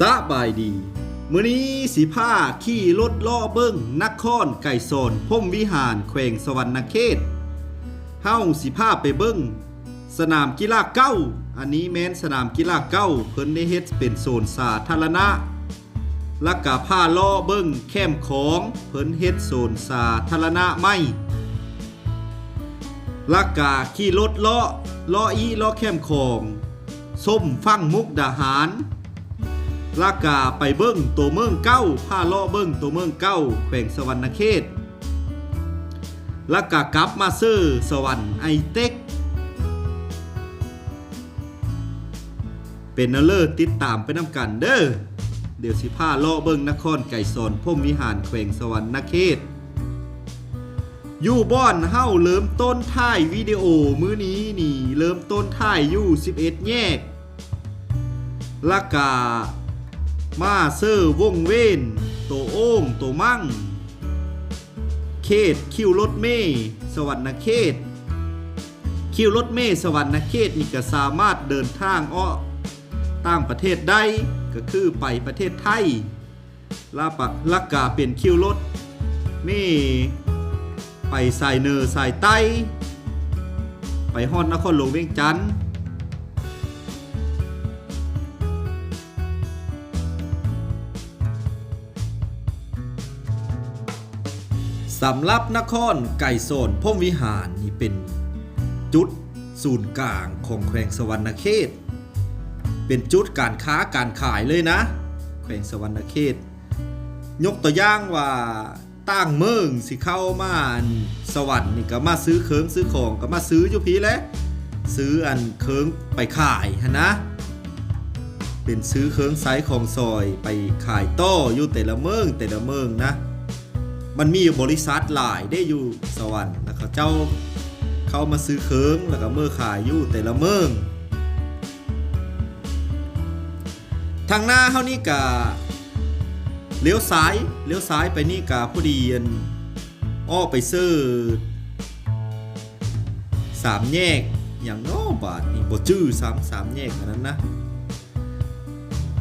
สบายดี มื้อนี้สีผ้าขี่รถล่อเบิ้งนักครไก่โซนพรหมวิหารแขวงสวรรณเขตเฮ้าสีผ้าไปเบิ้งสนามกีฬาเก้า อันนี้แม้นสนามกีฬาเก้า เพิ่นได้เฮ็ดเป็นโซนสาธารณะแล้วก็ผ้าล่อเบิ้งแคมของ เพิ่นเฮ็ดโซนสาธารณะไม่ลักกาขี่รถเลาะเลาะอีเลาะแคมของ ส้มฟั่งมุกดาหาร ลักาไปเบิ้งตัวเมืองเก้าผ้าลาะเบิ้งตัวเมืองเก้าแขวงสวรรณเขตลักากลับมาซื้อสวรรค์ไอเต็ก เป็นนเลอร์ติดตามไปน้ำกันเด้อเดี๋ยวสิผ้าลาะเบิ้งนครไก่สอนพมวิหารแขวงสวรรณเขตอยู่บ้อนเฮ้าเริ่มต้นถ่ายวิดีโอมื้อนี้นี่ เริ่มต้นถ่ายอยู่ 11 แยกละกา มาเซอร์วงเว้นโตโอ่งโตมั่ง เขตคิวรถเมย์สวรรณเขต คิวรถเมย์สวรรณเขตนี่ก็สามารถเดินทางอ้อต่างประเทศได้ก็คือไปประเทศไทยลาปะลักกาเป็นคิวรถเมย์ไปสายเนอสายใต้ ไปฮอดนครหลวงเวียงจันทน์ สำหรับนครไก่โซนพมวิหารนี่เป็นจุดศูนย์กลางของแขวงสวรรณเขต เป็นจุดการค้าการขายเลยนะ แขวงสวรรณเขต ยกตัวอย่างว่าตั้งเมืองสิเข้ามาสวรรค์นี่ก็มาซื้อเคิงซื้อของก็มาซื้ออยู่พีแหล้วซื้ออันเคิงไปขายฮะนะ เป็นซื้อเคิงไซส์ของซอยไปขายต่ออยู่แต่ละเมืองแต่ละเมืองนะ มันมีบริษัทหลายได้อยู่สวรรค์แล้วเขาเจ้าเข้ามาซื้อเคิงแล้วก็เมื่อขายอยู่แต่ละเมืองทางหน้าเฮานี่กะเลี้ยวซ้ายเลี้ยวซ้ายไปนี่กะพอดีอันอ้อไปซื้อสามแยกอย่างน้อบาทนี่บ่จื้อสามสามแยกอันนั้นนะ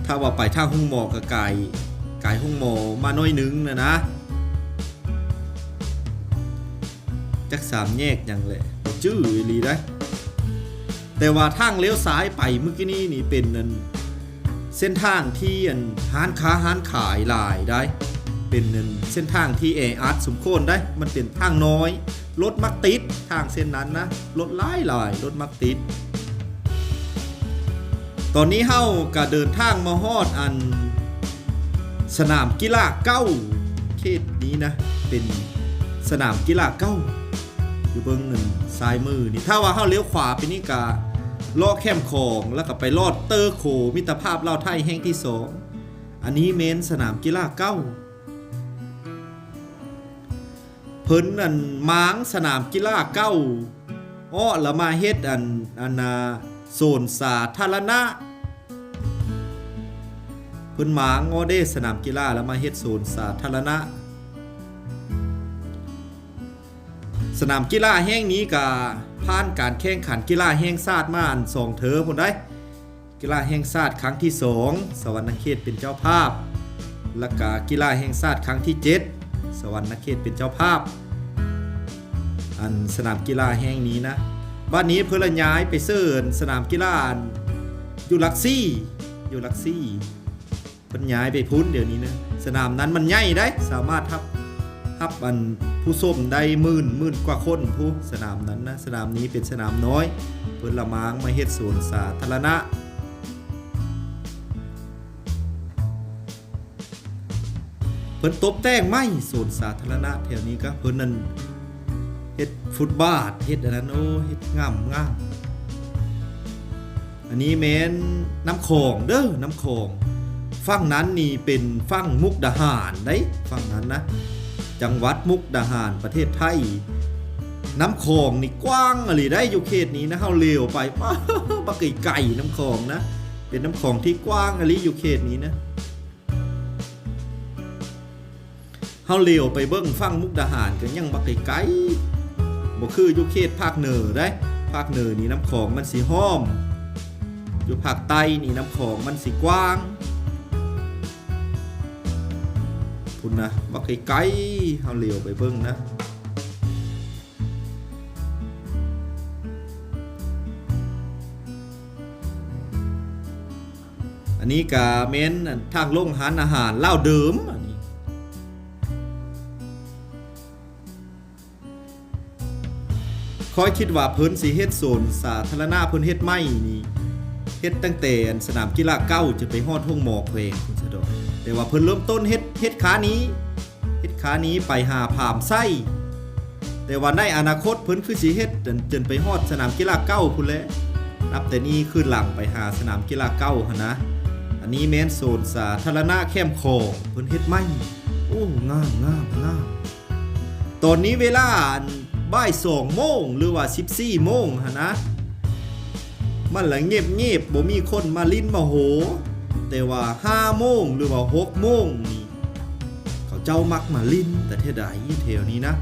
ถ้าว่าไปทางหุ่งหมอกับไก่ไก่หุ่งหมอมาน้อยหนึงนะนะ จักสามแยกอย่างเลยจื้ออีหลีได้ แต่ว่าทางเลี้ยวซ้ายไปเมื่อกี้นี้นี่เป็นอันเส้นทางที่อันห้านค้าห้านขายหลายได้ เป็นอันเส้นทางที่แออัดสมโควรได้ มันเป็นทางน้อยรถมักติดทางเส้นนั้นนะรถหลายหลายรถมักติดตอนนี้เฮาก็เดินทางมาฮอดอัน สนามกีฬาเก้าเขตนี้นะ เป็นสนามกีฬาเก้า อยู่เบื้องหนึ่งซ้ายมือนี่ถ้าว่าเฮาเลี้ยวขวาไปนี่กาลอดแคมของแล้วก็ไปลอดเตอร์โคมิตรภาพเล่าไทยแห่งที่สองอันนี้เมนสนามกีฬาเก้าเพิ่นอันม้างสนามกีฬาเก้าอ้อแล้วมาเฮ็ดอันอันนาโซนสาธารณะเพิ่นม้างอ้อเด้สนามกีฬาแล้วมาเฮ็ดโซนสาธารณะ สนามกีฬาแห่งนี้ก็ผ่านการแข่งขันกีฬาแห่งชาติมาอันสองเทอพุ่นได้กีฬาแห่งชาติครั้งที่สองสวรรณเขตเป็นเจ้าภาพ แล้วก็กีฬาแห่งชาติครั้งที่เจ็ดสวรรณเขตเป็นเจ้าภาพ อันสนามกีฬาแห่งนี้นะบ้านนี้เพื่อย้ายไปเสิร์นสนามกีฬาอันอยู่ลักซี่อยู่ลักซี่เพิ่นย้ายไปพุ้นเดี๋ยวนี้นะสนามนั้นมันใหญ่ได้สามารถทับ ครับอันผู้ส้มได้หมื่นหมื่นกว่าคนผู้สนามนั้นนะสนามนี้เป็นสนามน้อย เพิ่นละมางมาเฮ็ดสวนสาธารณะเพิ่นตบแต่งไม่สวนสาธารณะแถวนี้ก็เพิ่นนั่นเฮ็ดฟุตบาทเฮ็ดอันนั้นโอ้เฮ็ดงามงามอันนี้แม้นน้ำคองเด้อน้ำคองฝั่งนั้นนี่เป็นฝั่งมุกดาหารได้ฝั่งนั้นนะ จังหวัดมุกดาหารประเทศไทย น้ำคลองนี่กว้างอะไรได้อยู่เขตนี้นะเฮาเลี้ยวไปบักไก่ไก่น้ำคลองนะ เป็นน้ำคลองที่กว้างอะไรอยู่เขตนี้นะเฮาเลี้ยวไปเบิ้งฟังมุกดาหารกันยังบักก่ไก่บ่คืออยู่เขตภาคเหนือได้ ภาคเหนือนี่น้ำคลองมันสีห้อม อยู่ภาคใต้นี่น้ำคลองมันสีกว้าง พุ่นนะว่าไกลๆเฮาเหลียวไปเบิ่งนะอันนี้กะเม้นทางลงหานอาหารเล่าเดิมอันนี้คอยคิดว่าเพิ่นสิเฮ็ดโซนสาธารณะเพิ่นเฮ็ดไม่นี่ เฮ็ดตั้งแต่สนามกีฬาเก้าจะไปฮอดทุ่งหมอกเพลงคุณสะดอกแต่ว่าเพิ่นเริ่มต้นเฮ็ดเฮ็ดขานี้เฮ็ดขานี้ไปหาผามไส้แต่ว่าในอนาคตเพิ่นคือสิเฮ็ดจนไปฮอดสนามกีฬาเก้าพุ่นแหละนับแต่นี้ขึ้นหลังไปหาสนามกีฬาเก้าหนนะอันนี้แม้นโซนสาธารณะแคมคองเพิ่นเฮ็ดไม่โอ้งามงามงามตอนนี้เวลาบ่าย2โมงหรือว่า 14โมงหนนะ มันละเงียบเงียบบ่มีคนมาลิ้นมาโห แต่ว่าห้าโมงหรือว่าหกโมงนี่เขาเจ้ามักมาลิ้นแต่เท่าใดแถวนี้นะ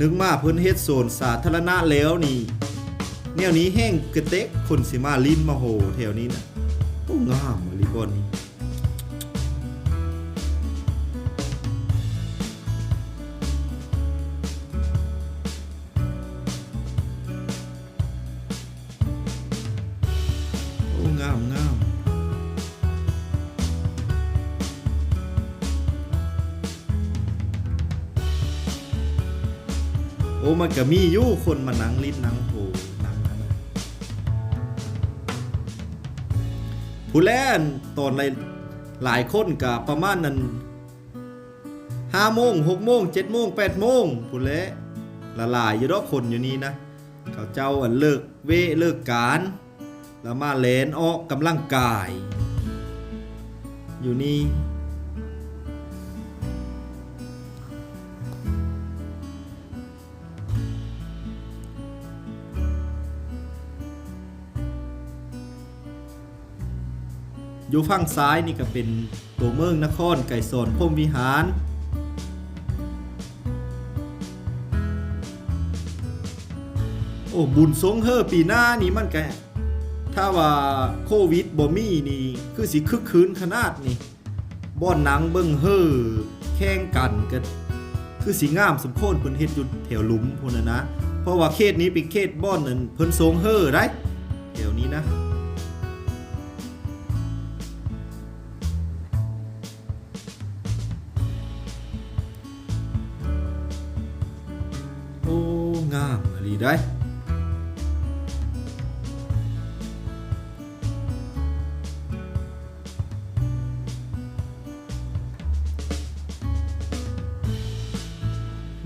นึกมาเพิ่นเฮ็ดโซนสาธารณะแล้วนี่แนวนี้แห้งกระเต็กคนสิมาลิ้นมาโหแถวนี้นะโอ้งามอลิบอนนี้ มันก็มีอยู่คนมานั่งลิ้นนั่งโหนั่งนนั้นผู้แล่นตอนหลายหลายคนกับประมาณนั้นห้าโมงหกโมงเจ็ดโมงแปดโมงผู้แลละลายอยู่ดอกคนอยู่นี่นะเขาเจ้าอันเลิกเวเลิกการแล้วมาแลนออกกำลังกาย อยู่นี่ อยู่ฝั่งซ้ายนี่ก็เป็นตัวเมืองนครไก่สอนพรมวิหาร โอ้บุญสงเฮอปีหน้านี่มันแกถ้าว่าโควิดบ่มีนี่คือสิคึกคืนขนาดนี่บ่อนหนังเบิ่งเฮอแข่งกันก็คือสิงามสมโพนเพิ่นเฮ็ดอยู่แถวหลุมพุ่นน่ะนะ เพราะว่าเขตนี้เป็นเขตบ่อนนั่นเพิ่นสงเฮอได้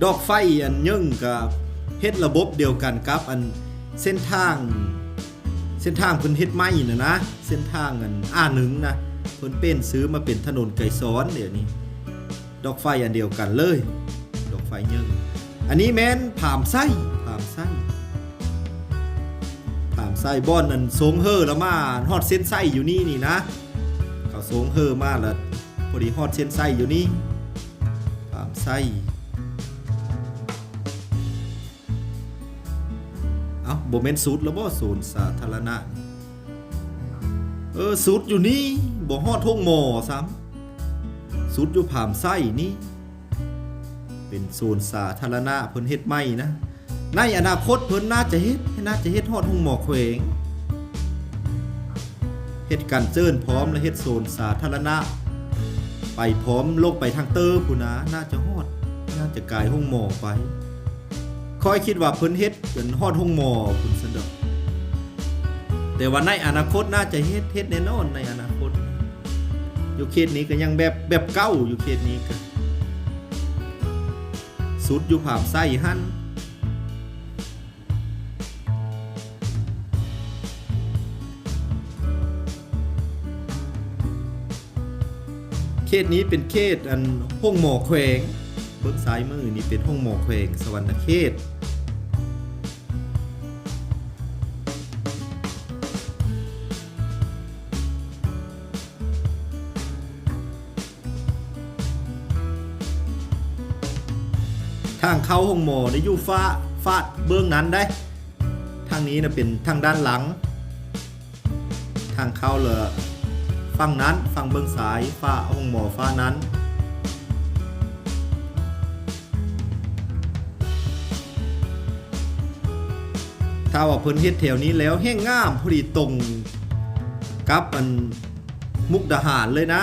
ดอกไฟอันยิ่งกับเฮ็ดระบบเดียวกันกับอันเส้นทาง เส้นทางเพิ่นเฮ็ดใหม่น่ะนะ เส้นทางอันอ้าหนึ่งนะเพิ่นเป็นซื้อมาเป็นถนนไก่ซ้อนเดี๋ยวนี้ ดอกไฟอันเดียวกันเลย ดอกไฟยิ่งอันนี้แม้นผามไส้ผามไส้ผามไส้บ่อนนั่นสงเฮอแล้วมาฮอดเส้นไส้อยู่นี่นี่นะเขาสงเฮอมาแล้วพอดีฮอดเส้นไส้อยู่นี่ผามไส้ เอ้าบ่แมนสูตรแล้วบ่ศูนย์สาธารณะ เออสูตรอยู่นี่บ่ฮอดทงหมอซ้ำสูตรอยู่ผามไส้นี่ เป็นโซนสาธารณะเพิ่นเฮ็ดใหม่นะ ในอนาคตเพิ่นน่าจะเฮ็ดน่าจะเฮ็ดฮอดห้องหมอแขวงเฮ็ดกันเจิ้นพร้อมและเฮ็ดโซนสาธารณะ ไปพร้อมลงไปทางเตอร์พุ่นนะน่าจะฮอด น่าจะกลายห้องหมอไป คอยคิดว่าเพิ่นเฮ็ดจนฮอดห้องหมอพุ่นซั่นดอกแต่ว่าในอนาคตน่าจะเฮ็ดเฮ็ดแน่นอนในอนาคต อยู่เขตนี้ก็ยังแบบแบบเก่าอยู่เขตนี้ก็สุดอยู่ผามไส้หันเขตนี้เป็นเขตอันห้องหมอแขวง เบิกซ้ายมือนี่เป็นห้องหมอแขวงสวรรณเขตทางเข้าห้องหมอได้อยู่ฟ้าฟาดเบื้องนั้นได้ ทางนี้นะเป็นทางด้านหลัง ทางเข้าเลยฝั่งนั้นฝั่งเบื้องซ้ายฟ้าห้องหมอฟ้านั้น ถ้าว่าเพิ่นเฮ็ดแถวนี้แล้วแห้งงามพอดีตรงกับอันมุกดาหารเลยนะ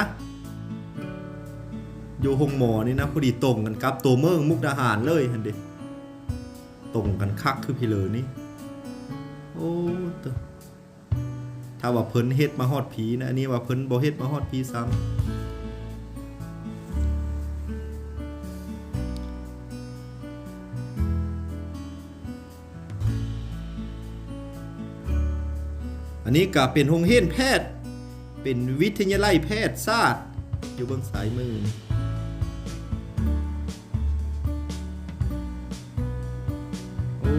อยู่หงหมอนี่นะพอดีตรงกันกับตัวเมืองมุกดาหารเลยหันเด้ตรงกันคักคือพี่เลยนี่โอ้ตถ้าว่าเพิ่นเฮ็ดมาฮอดผีนะอันนี้ว่าเพิ่นบ่เฮ็ดมาฮอดผีซ้ำ อันนี้ก็เป็นโรงเรียนแพทย์ เป็นวิทยาลัยแพทย์ศาสตร์ อยู่เบื้องซ้ายมือโอ้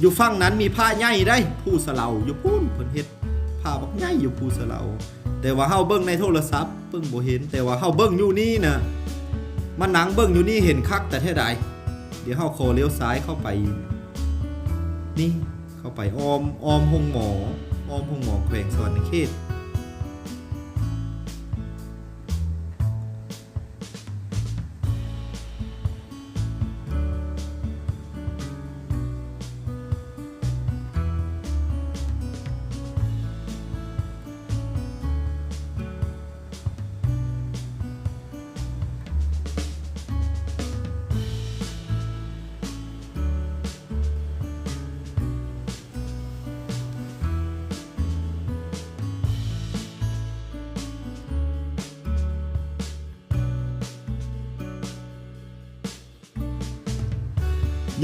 อยู่ฝั่งนั้นมีผ้าใหญ่ได้ผู้สเลาอยู่พูนเพิ่นเฮ็ดผ้าบักใหญ่อยู่ผู้สเลาแต่ว่าเฮาเบิ่งในโทรศัพท์เบิ่งบ่เห็น แต่ว่าเฮาเบิ่งอยู่นี่น่ะมันหนังเบิ่งอยู่นี่เห็นคักแต่แท้ใดเดี๋ยวเฮาขอเลี้ยวซ้ายเข้าไป นี่ เข้าไปออมออมห้องหมอออมห้องหมอแขวงสวรรณเขต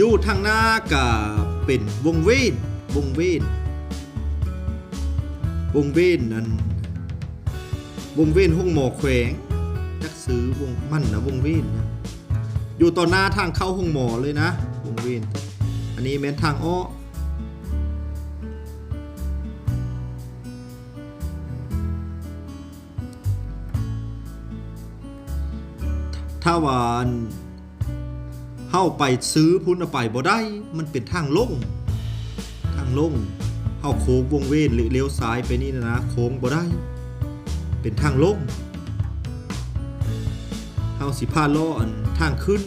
อยู่ทางหน้าก็เป็นวงเวียนวงเวียนวงเวียนนั้นวงเวียนห้องหมอแขวงจักซื้อวงมั่นนะวงเวียนนะอยู่ต่อหน้าทางเข้าห้องหมอเลยนะวงเวียนอันนี้แม้นทางอ้อถ้าวัน เฮาไปซื้อพุ่นไปบ่ได้ มันเป็นทางลง ทางลงเฮาโค้งวงเวนหรือเลี้ยวซ้ายไปนี่นะนะโค้งบ่ได้ เป็นทางลงเฮาสิพาล้ออันทางขึ้น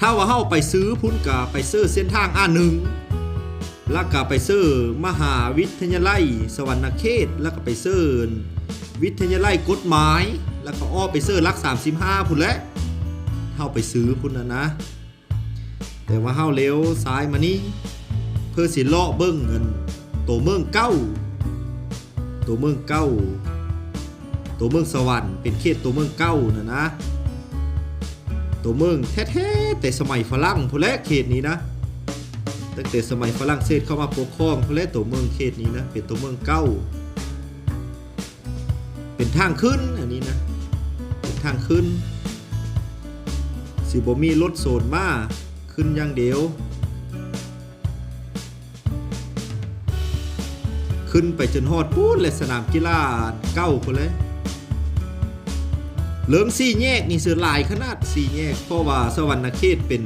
ถ้าว่าเฮาไปซื้อพุ่นกะไปซื้อเส้นทางอาหนึ่งแล้วก็ไปซื้อมหาวิทยาลัย สวรรณเขต แล้วก็ไปซื้อวิทยาลัยกฎหมาย แล้วก็อ้อไปซื้อลัก35พุ่นแหละเฮาไปซื้อพุ่นนะนะ แต่ว่าเฮาเลี้ยวซ้ายมานี่เพื่อสิเลาะเบิ่งเงินตัวเมืองเก้า ตัวเมืองเก้า ตัวเมืองสวรรค์เป็นเขตตัวเมืองเก้านะนะ ตัวเมืองแท้ๆแต่สมัยฝรั่งพุ่นแหละเขตนี้นะตั้งแต่สมัยฝรั่งเศสเข้ามาปกครองพุ่นแหละตัวเมืองเขตนี้นะเป็นตัวเมืองเก้าเป็นทางขึ้นอันนี้นะ ทางขึ้น สิบ่มีรถโซนมาขึ้นอย่างเดียว ขึ้นไปจนฮอดปูนและสนามกีฬาเก้าคนเลยเลิงสี่แยกนี่เสือหลายขนาดสี่แยก เพราะว่าสวรรณเขตเป็น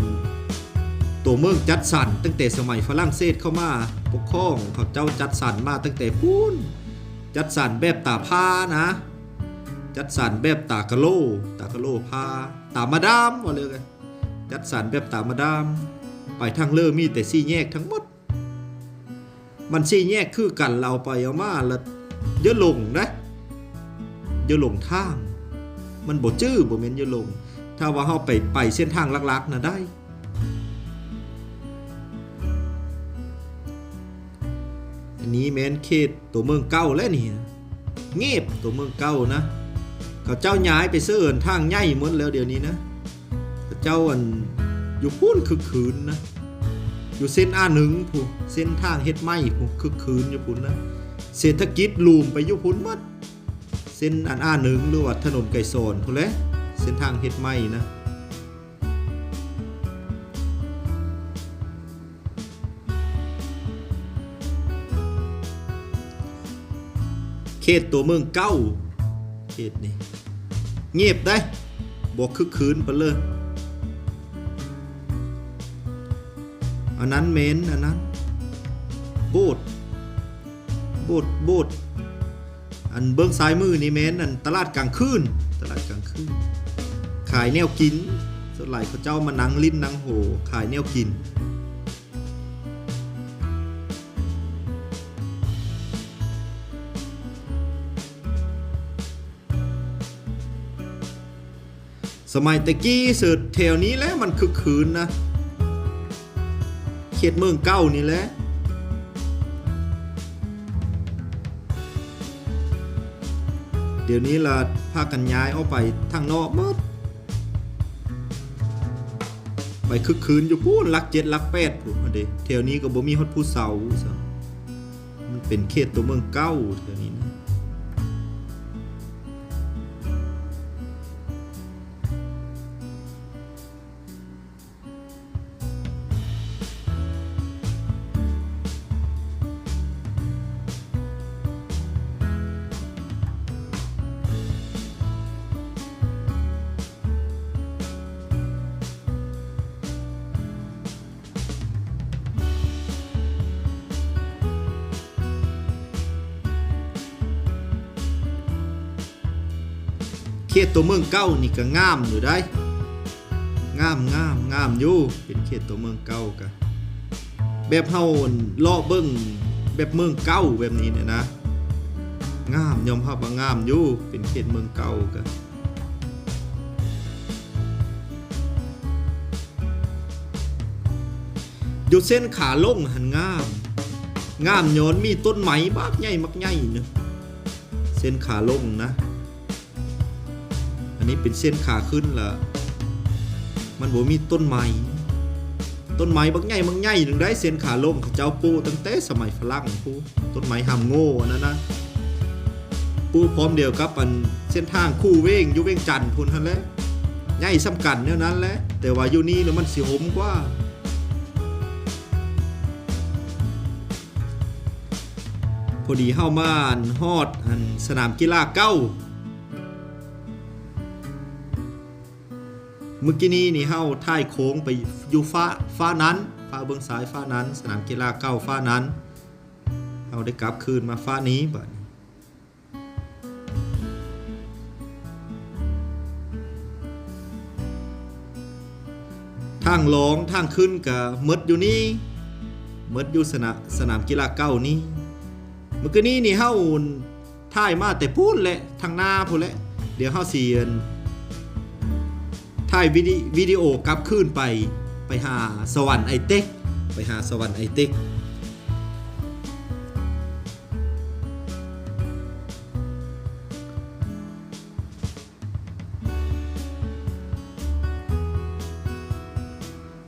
ตัวเมืองจัดสรรตั้งแต่สมัยฝรั่งเศสเข้ามาปกครองเขาเจ้าจัดสรรมาตั้งแต่ปูนจัดสรรแบบตาผ้านะ จัดสรรแบบตากะโล ตากะโลผ้าตามาดามว่าเลยกันจัดสรรแบบตามาดาม ไปทางเลอมีแต่สี่แยกทั้งหมด มันสี่แยกคือกันเราไปเอามาล้วเยอะลงนะเยอะลงทาง มันบ่จื้อบ่แม่นเยอะลง ถ้าว่าเฮาไปไปเส้นทางลักๆน่ะได้อันนี้แมนเขตตัวเมืองเก่าแล้วนี่เงียบตัวเมืองเก่านะ เขาเจ้าย้ายไปเสื้ออื่นทางใหญ่หมดแล้วเดี๋ยวนี้นะเขาเจ้าอันอยู่พูนคึกคืนนะอยู่เส้นอาหนึ่งผู้เส้นทางเฮ็ดไม้ผู้คึกคืนอยู่พุ่นนะเศรษฐกิจลูมไปอยู่พุ่นหมัดเส้นอันอาหนึ่งหรือว่าถนนไก่โซนพุ่นแหละเส้นทางเฮ็ดไม้นะเขตตัวเมืองเก้าเขตนี้ เงียบได้บอกคึกคืนไปเลยอันนั้นเมนอันนั้นโบสถ์โบดโบดอันเบื้องซ้ายมือนี่แม่นอันตลาดกลางคืนตลาดกลางคืนขายแนวกินส่วนหลายเขาเจ้ามานังลิ้นนังโหขายแนวกิน สมัยตะกี้สืดแถวนี้แล้วมันคึกคืนนะเขตเมืองเก้านี่แหละเดี๋ยวนี้ละพากันย้ายออกไปทางนอกมดไปคึกคืนอยู่พูนลักเจ็ดลักแปดพูนมาเดแถวนี้ก็บ่มีฮอดผู้เสาซะมันเป็นเขตตัวเมืองเก้าแถวนี้นะ เขตตัวเมืองเก้านี่ก็งามอยู่ได้ งามงามงามอยู่ เป็นเขตตัวเมืองเก้ากะแบบเฮาลาะเบิ่งแบบเมืองเก้าแบบนี้เนี่ยนะ งามยอมรับว่างามอยู่ เป็นเขตเมืองเก่ากะอยู่เส้นขาลงหันงาม งามย้อนมีต้นไม้บากใหญ่มักใหญ่เนอะเส้นขาลงนะ นนี้เป็นเส้นขาขึ้นละมันบ่มีต้นไม้ ต้นไม้บางใหญ่บางใหญ่หนึ่งได้เส้นขาลงเขาเจ้าปูตั้งแต่สมัยฝรั่งปูต้นไม้หามโง่อันนั้นนะปูพร้อมเดียวกับอันเส้นทางคู่เว้งยู่เว้งจันทน์พุ่นทันแหล้วใหญ่สำกันแนวนั้นแหละ แต่ว่าอยู่นี่แล้วมันสิหมกว่าพอดีเข้ามานฮอดอันสนามกีฬาเก้า เมื่อกี้นี้นี่เฮาท่ายโค้งไปอยู่ฟ้าฟ้านั้นฟ้าเบื้องซ้ายฟ้านั้น สนามกีฬาเก้าฟ้านั้นเฮาได้กลับคืนมาฟ้านี้บัดทางลงทางขึ้นกับมดอยู่นี่มดอยู่สนามสนามกีฬาเก้านี้เมื่อกี้นี้นี่เฮาท่ายมาแต่พูดแหละทางหน้าพูดแหละเดี๋ยวเฮาเสียน ถ่ายวิดีวิดีโอกลับคืนไปไปหาสวรรค์ไอเต็กไปหาสวรรค์ไอเต็ก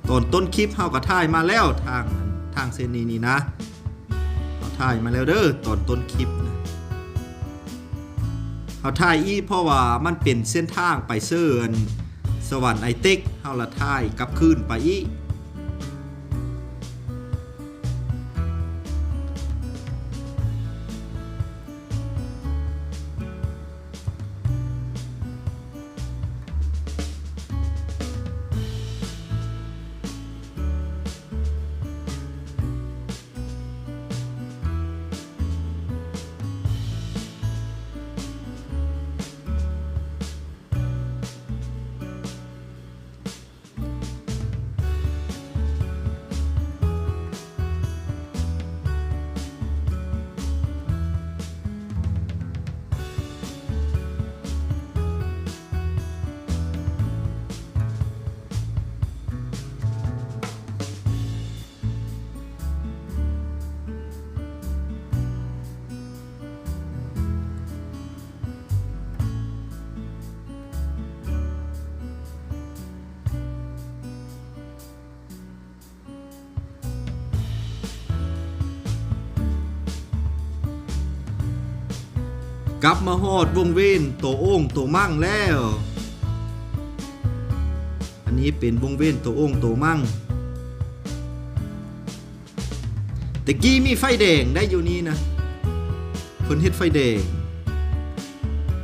ตอนต้นคลิปเฮาก็ถ่ายมาแล้วทางทางเซนนี้นี่นะเราถ่ายมาแล้วเด้อตอนต้นคลิปนะเขาถ่ายอีเพราะว่ามันเป็นเส้นทางไปเซิร์น สวรรค์ไอเต็กเฮาละท่ายกลับคืนไปอีก กลับมาฮอดวงเวนโตโอ่งโตมั่งแล้ว อันนี้เป็นวงเวนโตโอ่งโตมั่งแต่กี้มีไฟแดงได้อยู่นี่นะเพิ่นเฮ็ดไฟแดง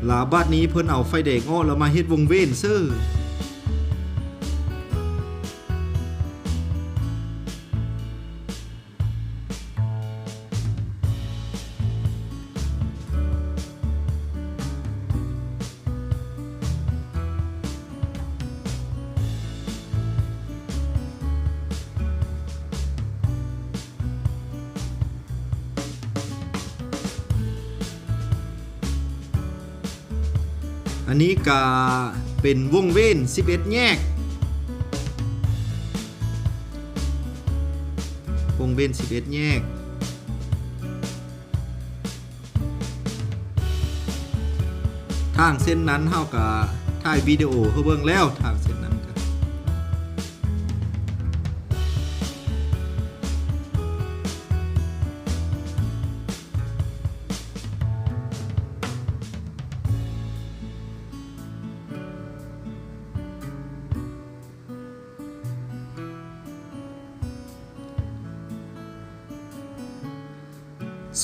ลาบาดนี้เพิ่นเอาไฟแดงอ้อแล้วมาเฮ็ดวงเวนเซ้อ อันนี้ก็เป็นวงเว้น 11 แยก วงเว้น 11 แยก ทางเส้นนั้นเท่ากับถ่ายวิดีโอเฮาเบิ่งแล้วทาง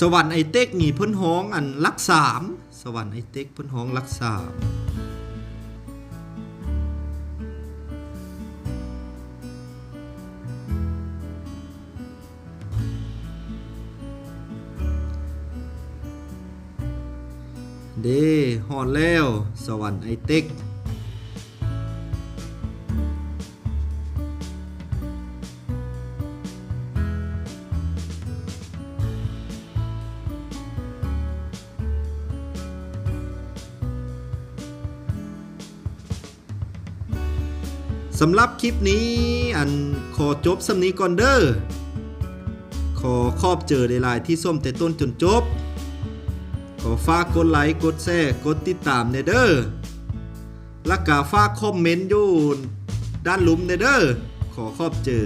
สวัสวรรค์ไอเต็กนี่เพิ่นฮ้องอันลักสามสวรรค์ไอเต็กเพิ่นฮ้องลักสามเด้ฮอดแล้ว สวรรค์ไอเต็ก สำหรับคลิปนี้อันขอจบสำนี้ก่อนเด้อขอขอบเจอในลายที่ส้มแต่ต้นจนจบ ขอฝากกดไลค์กดแชร์กดติดตามเนเด้อและก็ฝากคอมเมนต์อยู่ด้านลุมเนเด้อขอขอบเจอ